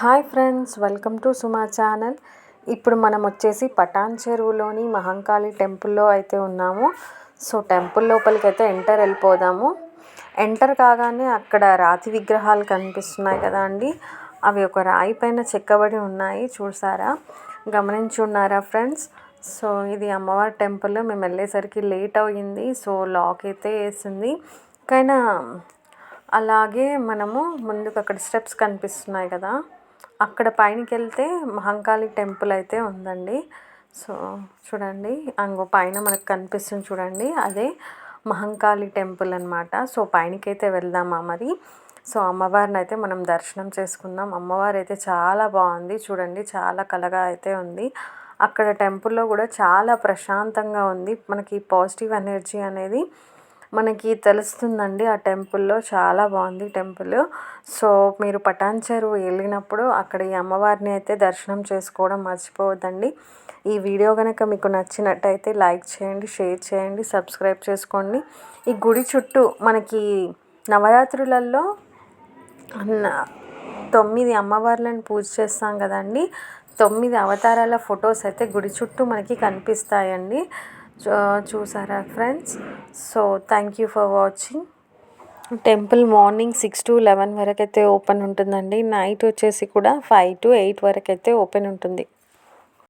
Hi friends welcome to Suma channel. ఇప్పుడు మనం వచ్చేసి పటాన్ చెరువులోని మహంకాళి టెంపుల్లో అయితే ఉన్నాము. సో టెంపుల్ లోపలికి అయితే ఎంటర్ వెళ్ళిపోదాము. ఎంటర్ కాగానే అక్కడ రాతి విగ్రహాలు కనిపిస్తున్నాయి కదా అండి. అవి ఒక రాయి పైన చెక్కబడి ఉన్నాయి చూసారా? గమనించి ఉన్నారా ఫ్రెండ్స్? సో ఇది అమ్మవారి టెంపుల్. మేము వెళ్ళేసరికి లేట్ అయ్యింది సో లాక్ అయితే వేసింది. కానీ అలాగే మనము ముందుకు అక్కడ స్టెప్స్ కనిపిస్తున్నాయి కదా. అక్కడ పైనకి వెళ్తే మహంకాళి టెంపుల్ అయితే ఉందండి. సో చూడండి. అంగో పైన మనకు కనిపిస్తుంది చూడండి. అదే మహంకాళి టెంపుల్ అనమాట సో పైనకైతే వెళ్దామా మరి? సో అమ్మవారిని అయితే మనం దర్శనం చేసుకుందాం. అమ్మవారు అయితే చాలా బాగుంది. చూడండి చాలా కలగా అయితే ఉంది. అక్కడ టెంపుల్లో కూడా చాలా ప్రశాంతంగా ఉంది. మనకి పాజిటివ్ ఎనర్జీ అనేది మనకి తెలుస్తుందండి ఆ టెంపుల్లో. చాలా బాగుంది టెంపుల్. సో మీరు పటాన్ చెరువు వెళ్ళినప్పుడు అక్కడ ఈ అమ్మవారిని అయితే దర్శనం చేసుకోవడం మర్చిపోవద్దండి. ఈ వీడియో కనుక మీకు నచ్చినట్టయితే లైక్ చేయండి షేర్ చేయండి సబ్స్క్రైబ్ చేసుకోండి. ఈ గుడి చుట్టూ మనకి నవరాత్రులలో తొమ్మిది అమ్మవార్లను పూజ చేస్తాం కదండి. తొమ్మిది అవతారాల ఫొటోస్ అయితే గుడి చుట్టూ మనకి కనిపిస్తాయండి. చూసారా friends? So thank you for watching temple morning six to eleven వరకు అయితే ఓపెన్ ఉంటుందండి. నైట్ వచ్చేసి కూడా ఫైవ్ టు ఎయిట్ వరకు అయితే ఓపెన్ ఉంటుంది.